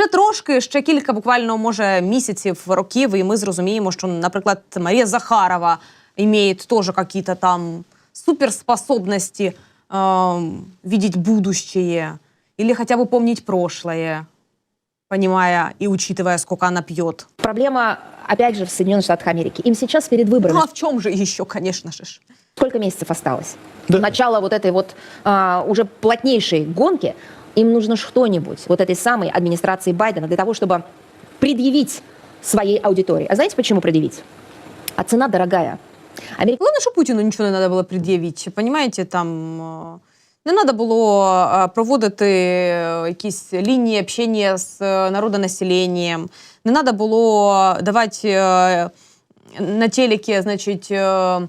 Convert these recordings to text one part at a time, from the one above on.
Ще трошки, ще кілька, буквально може місяців, років, і ми зрозуміємо, що, наприклад, Марія Захарова має теж якісь там суперспособности э, видеть будущее или хотя бы помнить прошлое, понимая и учитывая, сколько она пьет. Проблема, опять же, в Соединенных Штатах Америки. Им сейчас перед выборами Ну а в чем же еще, конечно же? ж? сколько месяцев осталось? Начало вот этой вот а, уже плотнейшей гонки. Им нужно что-нибудь вот этой самой администрации Байдена для того, чтобы предъявить своей аудитории. А знаете, почему предъявить? А цена дорогая. Америка Главное, що Путіну нічого не треба було пред'явити. Понимаєте, там е, не треба було е, проводити е, якісь лінії общення з е, народонаселенням, не треба було давати е, на телекі, значить, е, м,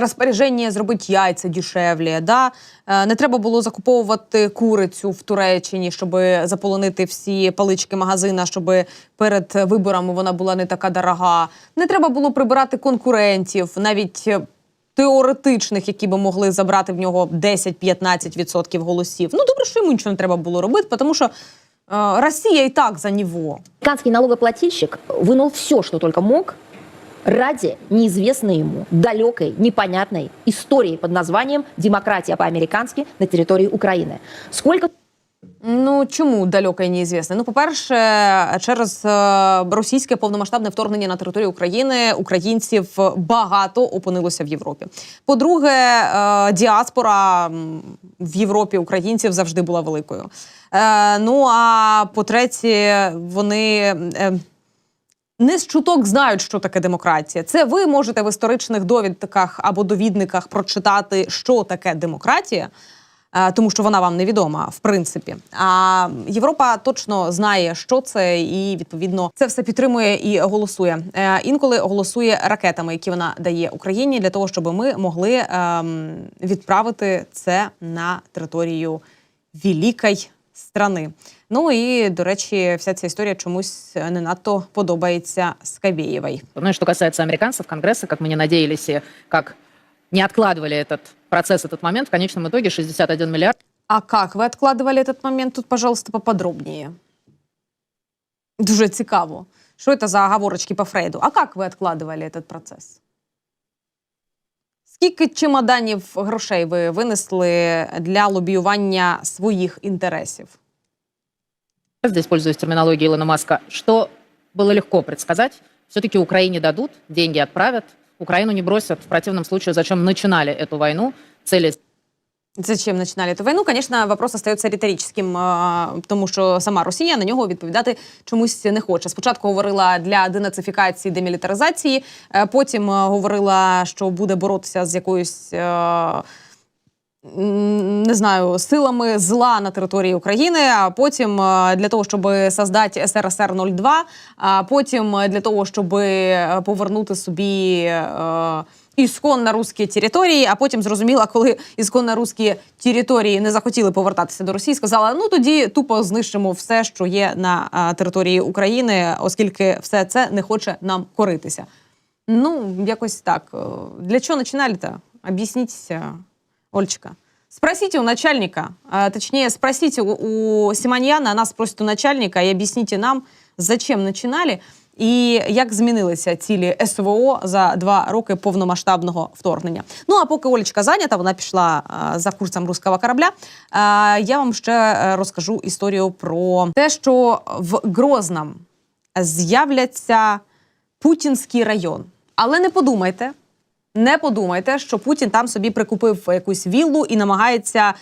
розпорядження зробити яйця дешевле. Да? Е, Не треба було закуповувати курицю в Туреччині, щоб заполонити всі палички магазина, щоб перед виборами вона була не така дорога. Не треба було прибирати конкурентів, навіть е, теоретичних, які би могли забрати в нього 10-15% голосів. Ну добре, що йому нічого не треба було робити, тому що е, Росія і так за нього. Американский налогоплательщик вынул все, что только мог, ради неизвестной ему, далекой, непонятной истории под названием «Демократия по-американски» на территории Украины. Сколько Ну чому далеко і неізвісне? Ну, по-перше, через е, російське повномасштабне вторгнення на територію України українців багато опинилося в Європі. По-друге, е, діаспора в Європі українців завжди була великою. Е, Ну а по-третє, вони. Не з чуток знають, що таке демократія. Це ви можете в історичних довідках або довідниках прочитати, що таке демократія, е, тому що вона вам невідома, в принципі. А Європа точно знає, що це, і відповідно це все підтримує і голосує. Е, Інколи голосує ракетами, які вона дає Україні, для того, щоб ми могли ем, відправити це на територію великої страни. Ну і до речі, вся ця історія чомусь не надто подобається Скабєєвій. Ну и что касается американцев, Конгресса, как мы не надеялись и как не откладывали этот процесс, этот момент, в конечном итоге 61 миллиард А как ви відкладували этот момент? Тут, пожалуйста, поподробніше. Дуже цікаво. Що це за оговорочки по Фрейду? А як ви відкладували этот процес? Скільки чемоданів грошей ви винесли для лобіювання своїх інтересів? здесь пользуясь терминологией Илона Маска, что было легко предсказать. Все-таки Украине дадут, деньги отправят, Украину не бросят. В противном случае, зачем начинали эту войну, цели Зачем начинали эту войну? Конечно, вопрос остається риторичним, е, тому що сама Росія на нього відповідати чомусь не хоче. Спочатку говорила для денацифікації, демілітаризації, е, потім е, говорила, що буде боротися з якоюсь. не знаю, силами зла на території України, а потім е, для того, щоб создати СРСР 02, а потім е, для того, щоб е, повернути собі ісконно русські території, а потім зрозуміла, коли ісконно русські території не захотіли повертатися до Росії, сказала: ну тоді тупо знищимо все, що є на а, території України, оскільки все це не хоче нам коритися. Ну, якось так. Для чого починали-то? Об'ясніть, Ольчика. Спросите у начальника, а, точнее, спросите у, у Симоньяна, нас спросит у начальника, и объясните нам, зачем начинали і як змінилися цілі СВО за два роки повномасштабного вторгнення. Ну а поки Олечка зайнята, вона пішла а, за курсом руського корабля. А, я вам ще е, розкажу історію про те, що в Грознам з'являться Путінський район. Але не подумайте, не подумайте, що Путін там собі прикупив якусь віллу і намагається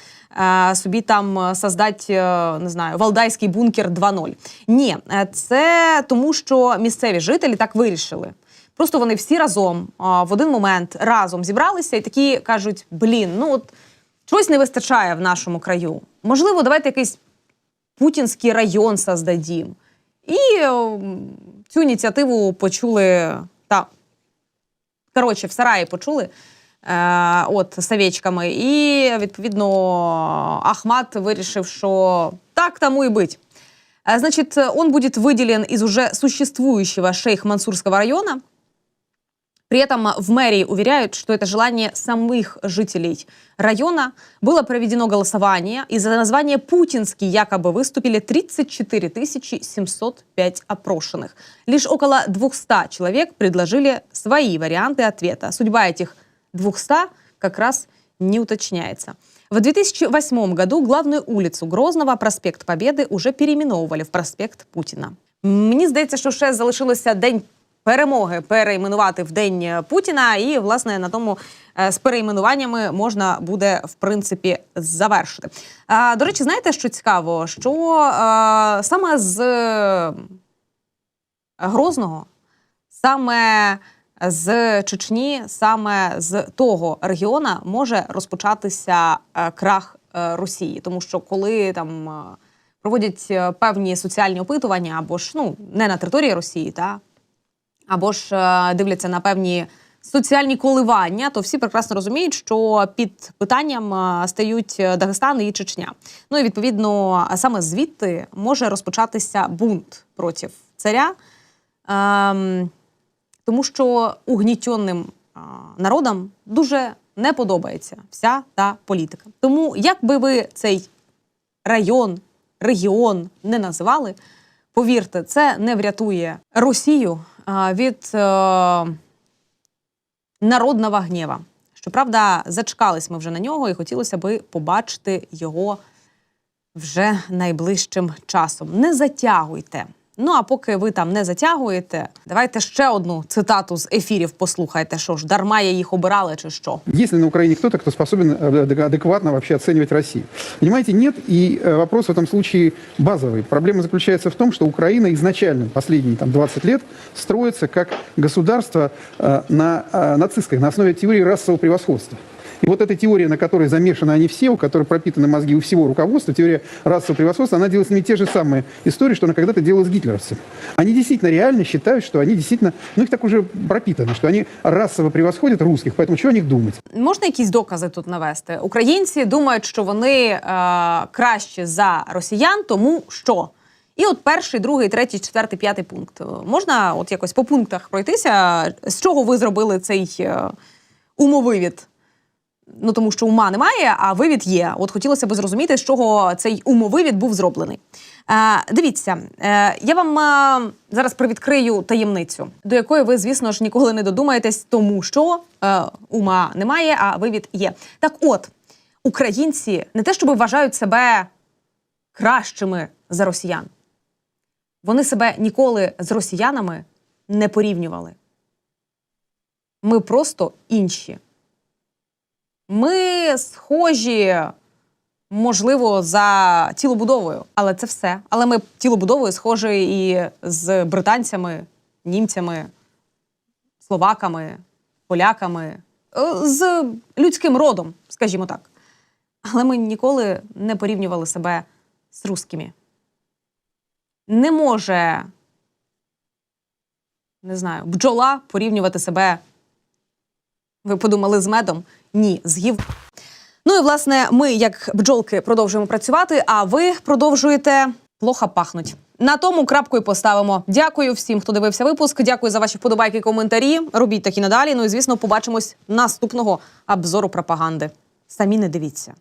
е, собі там е, создати, е, не знаю, валдайський бункер 2.0. Ні, е, це тому, що місцеві жителі так вирішили. Просто вони всі разом а, в один момент разом зібралися і такі кажуть: блін, ну от чогось не вистачає в нашому краю. Можливо, давайте якийсь путінський район создадім. І о, цю ініціативу почули та коротше, в сараї почули. Е, от з овечками. І відповідно Ахмат вирішив, що так тому і бить. Э, Значит, он будет выделен из уже существующего шейх-Мансурского района. При этом в мэрии уверяют, что это желание самих жителей района. Было проведено голосование, и за название «Путинский» якобы выступили 34 705 опрошенных. Лишь около 200 человек предложили свои варианты ответа. Судьба этих 200 как раз не уточняется. В 2008 году главную улицу Грозного, проспект Победы, уже переименовывали в проспект Путіна. Мені здається, що ще залишилося день перемоги перейменувати в день Путіна, і власне на тому е, з перейменуваннями можна буде в принципі завершити. До речі, знаєте, що цікаво? Що е, саме з е, Грозного, саме з Чечні, саме з того регіона може розпочатися крах Росії, тому що коли там проводять певні соціальні опитування, або ж ну не на території Росії, та або ж е, дивляться на певні соціальні коливання, то всі прекрасно розуміють, що під питанням е, стають Дагестан і Чечня. Ну і відповідно саме звідти може розпочатися бунт проти царя. Ем, тому що угнітенним а, народам дуже не подобається вся та політика. Тому, як би ви цей район, регіон не називали, повірте, це не врятує Росію від е, народного гнєва. Щоправда, зачекались ми вже на нього, і хотілося би побачити його вже найближчим часом. Не затягуйте. Ну а поки ви там не затягуєте, давайте ще одну цитату з ефірів послухайте. Що ж, дарма я їх обирали, чи що? Есть ли на Украине кто-то, кто способен э, адек- адекватно вообще оценивать Россию? Понимаете, нет. И э, вопрос в этом случае базовый. Проблема заключается в том, что Украина изначально последние там, 20 лет строится как государство э, на э, нацистской, на основе теории расового превосходства. И вот эта теория, на которой замешаны они все, у которой пропитаны мозги у всего руководства, теория расового превосходства, она делает с ними те же самые истории, что она когда-то делала с гитлеровцами. Они действительно реально считают, что они действительно, ну их так уже пропитано, что они расово превосходят русских, поэтому чего о них думать? Можна якісь докази тут навести? Українці думають, що вони е, краще за росіян, тому що. І от перший, другий, третій, четвертий, п'ятий пункт. Можна от якось по пунктах пройтися, з чого ви зробили цей е, умовивід? Ну тому що ума немає, а вивід є. От хотілося б зрозуміти, з чого цей умовивід був зроблений. Е, дивіться, е, я вам е, зараз привідкрию таємницю, до якої ви, звісно ж, ніколи не додумаєтесь, тому що е, ума немає, а вивід є. Так от, українці не те, щоб вважають себе кращими за росіян. Вони себе ніколи з росіянами не порівнювали. Ми просто інші. Ми схожі, можливо, за тілобудовою, але це все. Але ми тілобудовою схожі і з британцями, німцями, словаками, поляками, е, з людським родом, скажімо так. Але ми ніколи не порівнювали себе з русскими. Не може, не знаю, бджола порівнювати себе ви подумали з медом? Ні, з гів. Ну і власне, ми, як бджолки, продовжуємо працювати, а ви продовжуєте плохо пахнуть. На тому крапку і поставимо. Дякую всім, хто дивився випуск. Дякую за ваші вподобайки і коментарі. Робіть такі надалі. Ну і звісно, побачимось наступного обзору пропаганди. Самі не дивіться.